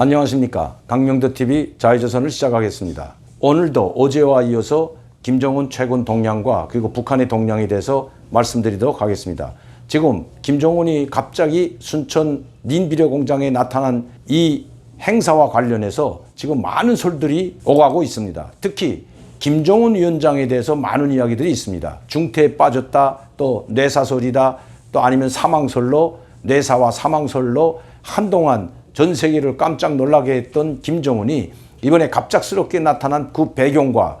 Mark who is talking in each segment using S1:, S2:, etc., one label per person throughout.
S1: 안녕하십니까. 강명도 TV 자유조선을 시작하겠습니다. 오늘도 어제와 이어서 김정은 최근 동향과 그리고 북한의 동향에 대해서 말씀드리도록 하겠습니다. 지금 김정은이 갑자기 순천 민비료 공장에 나타난 이 행사와 관련해서 지금 많은 설들이 오가고 있습니다. 특히 김정은 위원장에 대해서 많은 이야기들이 있습니다. 중태에 빠졌다, 또 뇌사설이다, 또 아니면 사망설로 뇌사와 사망설로 한동안 전 세계를 깜짝 놀라게 했던 김정은이 이번에 갑작스럽게 나타난 그 배경과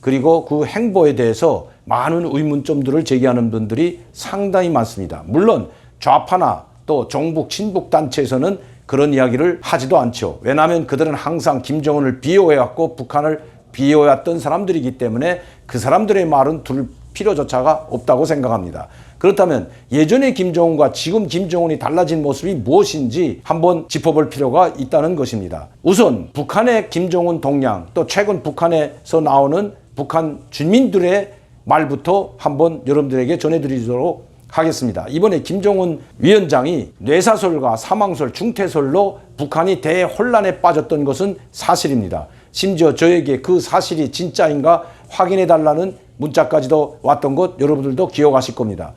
S1: 그리고 그 행보에 대해서 많은 의문점들을 제기하는 분들이 상당히 많습니다. 물론 좌파나 또 정북 친북 단체에서는 그런 이야기를 하지도 않죠. 왜냐하면 그들은 항상 김정은을 비호해왔고 북한을 비호해왔던 사람들이기 때문에 그 사람들의 말은 둘 필요조차가 없다고 생각합니다. 그렇다면 예전의 김정은과 지금 김정은이 달라진 모습이 무엇인지 한번 짚어볼 필요가 있다는 것입니다. 우선 북한의 김정은 동향 또 최근 북한에서 나오는 북한 주민들의 말부터 한번 여러분들에게 전해드리도록 하겠습니다. 이번에 김정은 위원장이 뇌사설과 사망설, 중태설로 북한이 대혼란에 빠졌던 것은 사실입니다. 심지어 저에게 그 사실이 진짜인가 확인해 달라는 문자까지도 왔던 것 여러분들도 기억하실 겁니다.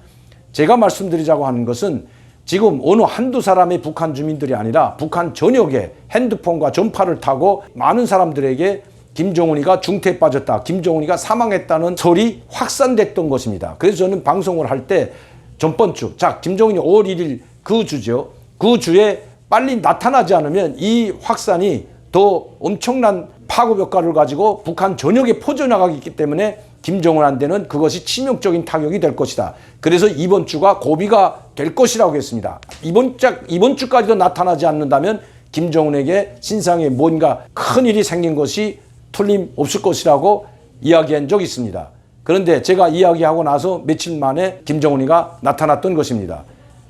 S1: 제가 말씀드리자고 하는 것은 지금 어느 한두 사람의 북한 주민들이 아니라 북한 전역에 핸드폰과 전파를 타고 많은 사람들에게 김정은이가 중태에 빠졌다. 김정은이가 사망했다는 설이 확산됐던 것입니다. 그래서 저는 방송을 할 때 전번 주, 자, 김정은이 5월 1일 그 주죠. 그 주에 빨리 나타나지 않으면 이 확산이 더 엄청난 파급 효과를 가지고 북한 전역에 퍼져나가기 때문에 김정은한테는 그것이 치명적인 타격이 될 것이다. 그래서 이번 주가 고비가 될 것이라고 했습니다. 이번 주, 이번 주까지도 나타나지 않는다면 김정은에게 신상에 뭔가 큰 일이 생긴 것이 틀림없을 것이라고 이야기한 적이 있습니다. 그런데 제가 이야기하고 나서 며칠 만에 김정은이가 나타났던 것입니다.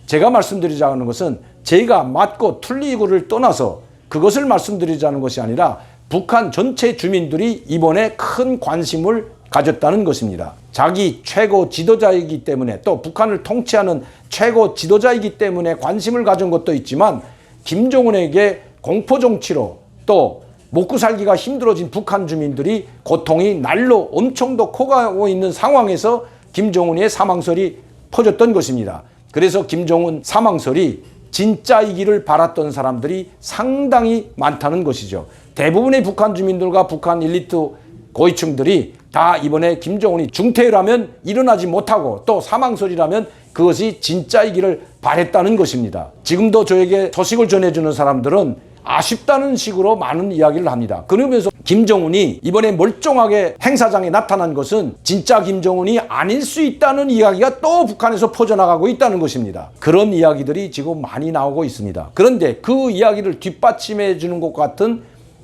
S1: 제가 말씀드리자는 것은 제가 맞고 틀리고를 떠나서 그것을 말씀드리자는 것이 아니라 북한 전체 주민들이 이번에 큰 관심을 가졌다는 것입니다. 자기 최고 지도자이기 때문에 또 북한을 통치하는 최고 지도자이기 때문에 관심을 가진 것도 있지만 김정은에게 공포 정치로 또 먹고 살기가 힘들어진 북한 주민들이 고통이 날로 엄청 더 커가고 있는 상황에서 김정은의 사망설이 퍼졌던 것입니다. 그래서 김정은 사망설이 진짜이기를 바랐던 사람들이 상당히 많다는 것이죠. 대부분의 북한 주민들과 북한 엘리트 고위층들이 다 이번에 김정은이 중태라면 일어나지 못하고 또 사망설이라면 그것이 진짜이기를 바랬다는 것입니다. 지금도 저에게 소식을 전해주는 사람들은 아쉽다는 식으로 많은 이야기를 합니다. 그러면서 김정은이 이번에 멀쩡하게 행사장에 나타난 것은 진짜 김정은이 아닐 수 있다는 이야기가 또 북한에서 퍼져나가고 있다는 것입니다. 그런 이야기들이 지금 많이 나오고 있습니다. 그런데 그 이야기를 뒷받침해 주는 것 같은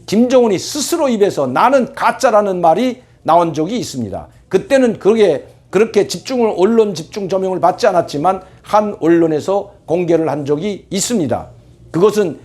S1: 김정은이 스스로 입에서 나는 가짜라는 말이 나온 적이 있습니다. 그때는 그게 그렇게 집중을 언론 집중 조명을 받지 않았지만 한 언론에서 공개를 한 적이 있습니다. 그것은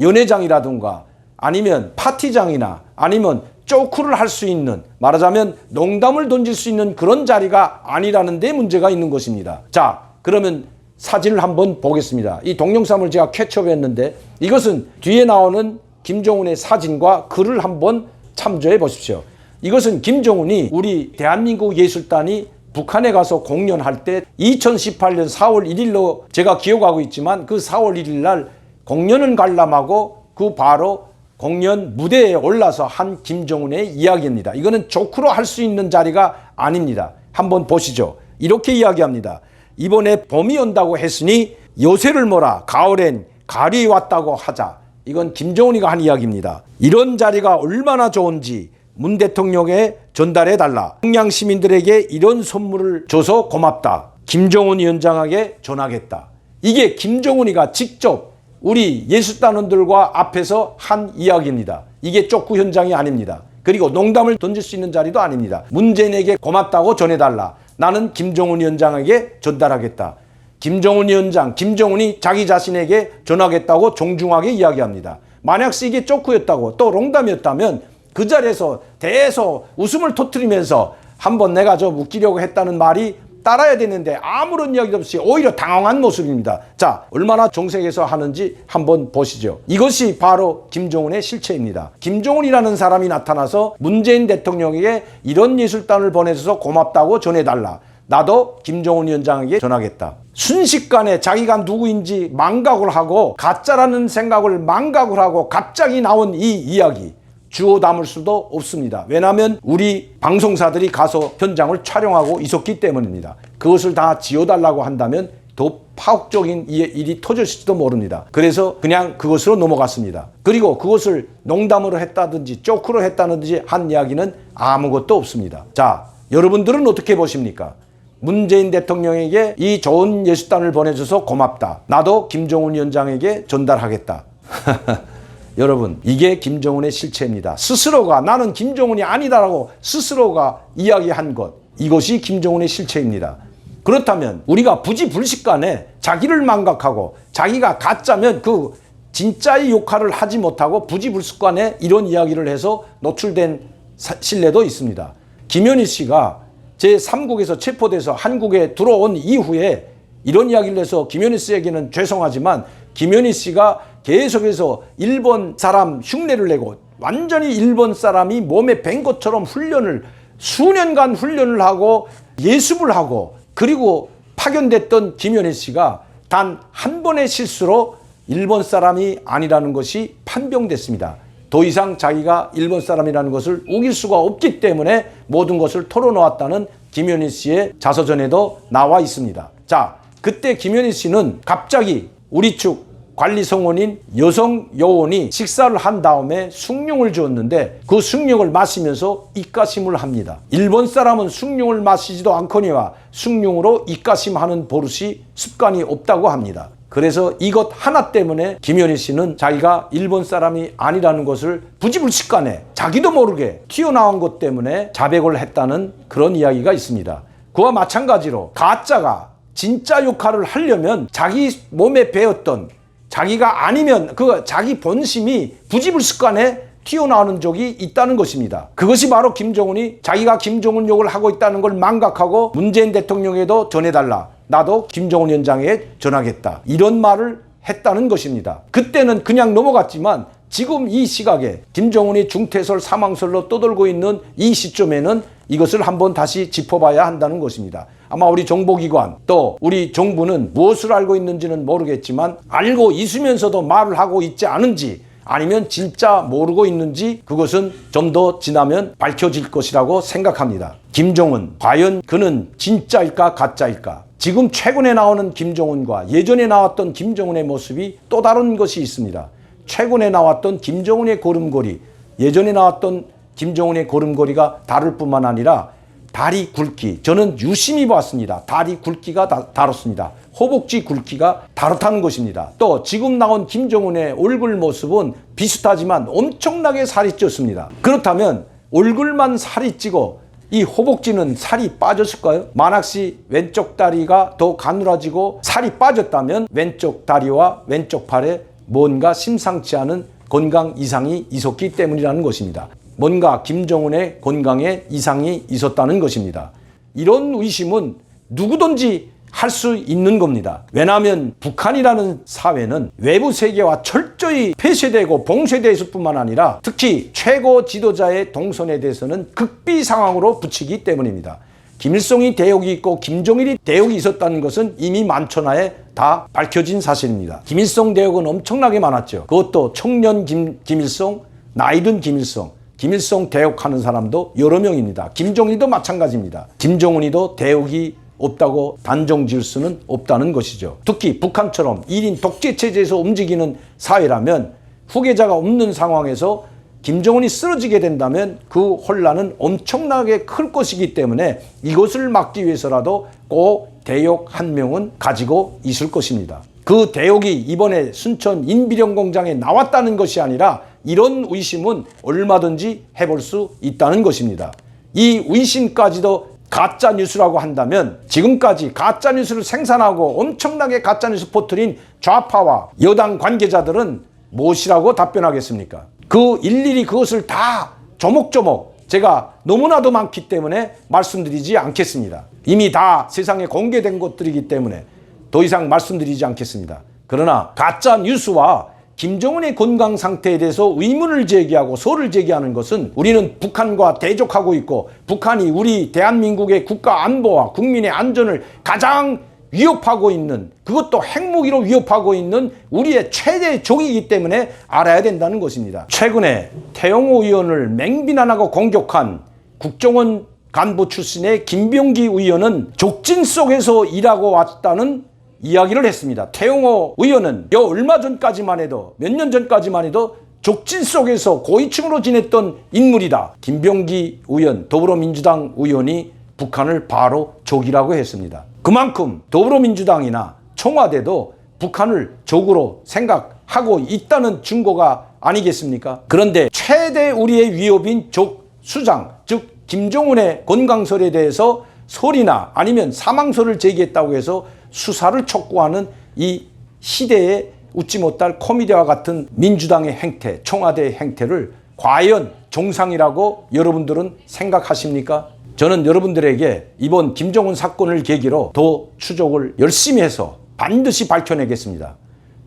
S1: 연회장이라든가 아니면 파티장이나 아니면 쪼크를 할 수 있는 말하자면 농담을 던질 수 있는 그런 자리가 아니라는 데 문제가 있는 것입니다. 자, 그러면 사진을 한번 보겠습니다. 이 동영상을 제가 캡처했는데 이것은 뒤에 나오는 김정은의 사진과 글을 한번 참조해 보십시오. 이것은 김정은이 우리 대한민국 예술단이 북한에 가서 공연할 때 2018년 4월 1일로 제가 기억하고 있지만 그 4월 1일 날 공연은 관람하고 그 바로 공연 무대에 올라서 한 김정은의 이야기입니다. 이거는 조크로 할 수 있는 자리가 아닙니다. 한번 보시죠. 이렇게 이야기합니다. 이번에 봄이 온다고 했으니 요새를 몰아 가을엔 가을이 왔다고 하자. 이건 김정은이가 한 이야기입니다. 이런 자리가 얼마나 좋은지 문 대통령에 전달해 달라. 평양 시민들에게 이런 선물을 줘서 고맙다. 김정은 위원장에게 전하겠다. 이게 김정은이가 직접 우리 예술단원들과 앞에서 한 이야기입니다. 이게 쪽구 현장이 아닙니다. 그리고 농담을 던질 수 있는 자리도 아닙니다. 문재인에게 고맙다고 전해달라. 나는 김정은 위원장에게 전달하겠다. 김정은 위원장, 김정은이 자기 자신에게 전하겠다고 정중하게 이야기합니다. 만약 이게 쪼크였다고 또 농담이었다면 그 자리에서 대해서 웃음을 터뜨리면서 한번 내가 좀 웃기려고 했다는 말이 따라야 되는데 아무런 이야기도 없이 오히려 당황한 모습입니다. 자, 얼마나 정색해서 하는지 한번 보시죠. 이것이 바로 김정은의 실체입니다. 김정은이라는 사람이 나타나서 문재인 대통령에게 이런 예술단을 보내줘서 고맙다고 전해달라. 나도 김정은 위원장에게 전하겠다. 순식간에 자기가 누구인지 망각을 하고 가짜라는 생각을 망각을 하고 갑자기 나온 이 이야기. 주워 담을 수도 없습니다. 왜냐하면 우리 방송사들이 가서 현장을 촬영하고 있었기 때문입니다. 그것을 다 지어달라고 한다면 더 파국적인 이- 일이 터졌을지도 모릅니다. 그래서 그냥 그것으로 넘어갔습니다. 그리고 그것을 농담으로 했다든지 쪼크로 했다든지 한 이야기는 아무것도 없습니다. 자, 여러분들은 어떻게 보십니까? 문재인 대통령에게 이 좋은 예술단을 보내줘서 고맙다. 나도 김정은 위원장에게 전달하겠다. 여러분, 이게 김정은의 실체입니다. 스스로가 나는 김정은이 아니다라고 스스로가 이야기한 것. 이것이 김정은의 실체입니다. 그렇다면 우리가 부지불식간에 자기를 망각하고 자기가 가짜면 그 진짜의 역할을 하지 못하고 부지불식간에 이런 이야기를 해서 노출된 사- 신뢰도 있습니다. 김현희 씨가 제3국에서 체포돼서 한국에 들어온 이후에 이런 이야기를 해서 김현희 씨에게는 죄송하지만 김현희 씨가 계속해서 일본 사람 흉내를 내고 완전히 일본 사람이 몸에 밴 것처럼 훈련을 수년간 훈련을 하고 예습을 하고 그리고 파견됐던 김현희 씨가 단 한 번의 실수로 일본 사람이 아니라는 것이 판명됐습니다. 더 이상 자기가 일본 사람이라는 것을 우길 수가 없기 때문에 모든 것을 털어놓았다는 김현희 씨의 자서전에도 나와 있습니다. 자, 그때 김현희 씨는 갑자기 우리 측 관리 성원인 여성 요원이 식사를 한 다음에 숭늉을 주었는데 그 숭늉을 마시면서 입가심을 합니다. 일본 사람은 숭늉을 마시지도 않거니와 숭늉으로 입가심하는 버릇이 습관이 없다고 합니다. 그래서 이것 하나 때문에 김현희 씨는 자기가 일본 사람이 아니라는 것을 부지불식간에 자기도 모르게 튀어나온 것 때문에 자백을 했다는 그런 이야기가 있습니다. 그와 마찬가지로 가짜가 진짜 역할을 하려면 자기 몸에 배었던 자기가 아니면 그 자기 본심이 부지불식간에 튀어나오는 적이 있다는 것입니다. 그것이 바로 김정은이 자기가 김정은 욕을 하고 있다는 걸 망각하고 문재인 대통령에도 전해달라. 나도 김정은 위원장에 전하겠다. 이런 말을 했다는 것입니다. 그때는 그냥 넘어갔지만 지금 이 시각에 김정은이 중퇴설 사망설로 떠돌고 있는 이 시점에는 이것을 한번 다시 짚어봐야 한다는 것입니다. 아마 우리 정보기관 또 우리 정부는 무엇을 알고 있는지는 모르겠지만 알고 있으면서도 말을 하고 있지 않은지 아니면 진짜 모르고 있는지 그것은 좀 더 지나면 밝혀질 것이라고 생각합니다. 김정은 과연 그는 진짜일까 가짜일까? 지금 최근에 나오는 김정은과 예전에 나왔던 김정은의 모습이 또 다른 것이 있습니다. 최근에 나왔던 김정은의 걸음걸이, 예전에 나왔던 김정은의 걸음걸이가 다를 뿐만 아니라 다리 굵기. 저는 유심히 봤습니다. 다리 굵기가 다, 다릅니다. 허벅지 굵기가 다르다는 것입니다. 또 지금 나온 김정은의 얼굴 모습은 비슷하지만 엄청나게 살이 쪘습니다. 그렇다면 얼굴만 살이 찌고 이 허벅지는 살이 빠졌을까요? 만학 씨 왼쪽 다리가 더 가늘어지고 살이 빠졌다면 왼쪽 다리와 왼쪽 팔에 뭔가 심상치 않은 건강 이상이 있었기 때문이라는 것입니다. 뭔가 김정은의 건강에 이상이 있었다는 것입니다. 이런 의심은 누구든지 할 수 있는 겁니다. 왜냐하면 북한이라는 사회는 외부 세계와 철저히 폐쇄되고 봉쇄되어 있을 뿐만 아니라 특히 최고 지도자의 동선에 대해서는 극비 상황으로 붙이기 때문입니다. 김일성이 대역이 있고 김정일이 대역이 있었다는 것은 이미 만천하에 다 밝혀진 사실입니다. 김일성 대역은 엄청나게 많았죠. 그것도 청년 김, 김일성, 나이든 김일성, 김일성 대역하는 사람도 여러 명입니다. 김정일도 마찬가지입니다. 김정은이도 대역이 없다고 단정 지을 수는 없다는 것이죠. 특히 북한처럼 1인 독재 체제에서 움직이는 사회라면 후계자가 없는 상황에서 김정은이 쓰러지게 된다면 그 혼란은 엄청나게 클 것이기 때문에 이것을 막기 위해서라도 꼭 대역 한 명은 가지고 있을 것입니다. 그 대역이 이번에 순천 인비령 공장에 나왔다는 것이 아니라 이런 의심은 얼마든지 해볼 수 있다는 것입니다. 이 의심까지도 가짜 뉴스라고 한다면 지금까지 가짜 뉴스를 생산하고 엄청나게 가짜 뉴스 퍼뜨린 좌파와 여당 관계자들은 무엇이라고 답변하겠습니까? 그 일일이 그것을 다 조목조목 제가 너무나도 많기 때문에 말씀드리지 않겠습니다. 이미 다 세상에 공개된 것들이기 때문에 더 이상 말씀드리지 않겠습니다. 그러나 가짜 뉴스와 김정은의 건강 상태에 대해서 의문을 제기하고 소를 제기하는 것은 우리는 북한과 대적하고 있고 북한이 우리 대한민국의 국가 안보와 국민의 안전을 가장 위협하고 있는 그것도 핵무기로 위협하고 있는 우리의 최대 적이기 때문에 알아야 된다는 것입니다. 최근에 태영호 의원을 맹비난하고 공격한 국정원 간부 출신의 김병기 의원은 족진 속에서 일하고 왔다는 이야기를 했습니다. 태용호 의원은 여 얼마 전까지만 해도 몇 년 전까지만 해도 족진 속에서 고위층으로 지냈던 인물이다. 김병기 의원, 더불어민주당 의원이 북한을 바로 적이라고 했습니다. 그만큼 더불어민주당이나 청와대도 북한을 적으로 생각하고 있다는 증거가 아니겠습니까? 그런데 최대 우리의 위협인 적 수장, 즉 김정은의 건강설에 대해서 소리나 아니면 사망설을 제기했다고 해서 수사를 촉구하는 이 시대에 웃지 못할 코미디와 같은 민주당의 행태, 청와대의 행태를 과연 정상이라고 여러분들은 생각하십니까? 저는 여러분들에게 이번 김정은 사건을 계기로 더 추적을 열심히 해서 반드시 밝혀내겠습니다.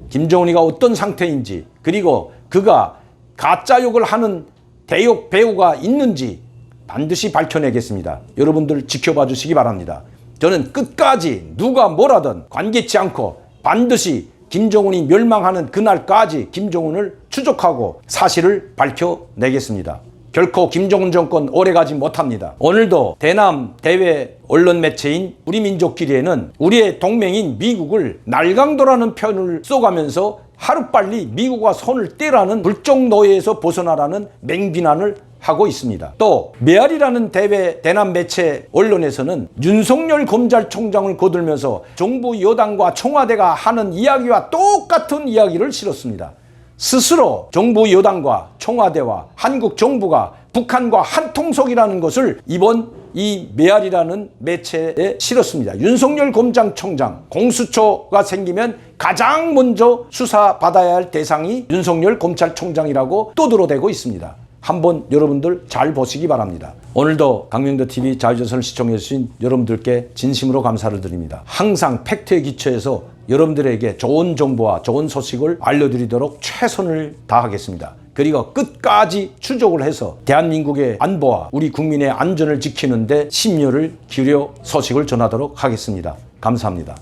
S1: 김정은이가 어떤 상태인지 그리고 그가 가짜 욕을 하는 대욕 배우가 있는지 반드시 밝혀내겠습니다. 여러분들 지켜봐 주시기 바랍니다. 저는 끝까지 누가 뭐라든 관계치 않고 반드시 김정은이 멸망하는 그날까지 김정은을 추적하고 사실을 밝혀내겠습니다. 결코 김정은 정권 오래가지 못합니다. 오늘도 대남 대외 언론 매체인 우리 민족끼리에는 우리의 동맹인 미국을 날강도라는 표현을 써가면서 하루빨리 미국과 손을 떼라는 불적 노예에서 벗어나라는 맹비난을 하고 있습니다. 또 메아리라는 대외 대남 매체 언론에서는 윤석열 검찰총장을 거들면서 정부 여당과 청와대가 하는 이야기와 똑같은 이야기를 실었습니다. 스스로 정부 여당과 청와대와 한국 정부가 북한과 한통속이라는 것을 이번 이 메아리라는 매체에 실었습니다. 윤석열 검찰총장 공수처가 생기면 가장 먼저 수사받아야 할 대상이 윤석열 검찰총장이라고 떠들어대고 있습니다. 한번 여러분들 잘 보시기 바랍니다. 오늘도 강명도 TV 자유조선을 시청해 주신 여러분들께 진심으로 감사를 드립니다. 항상 팩트에 기초해서 여러분들에게 좋은 정보와 좋은 소식을 알려드리도록 최선을 다하겠습니다. 그리고 끝까지 추적을 해서 대한민국의 안보와 우리 국민의 안전을 지키는데 심려를 기울여 소식을 전하도록 하겠습니다. 감사합니다.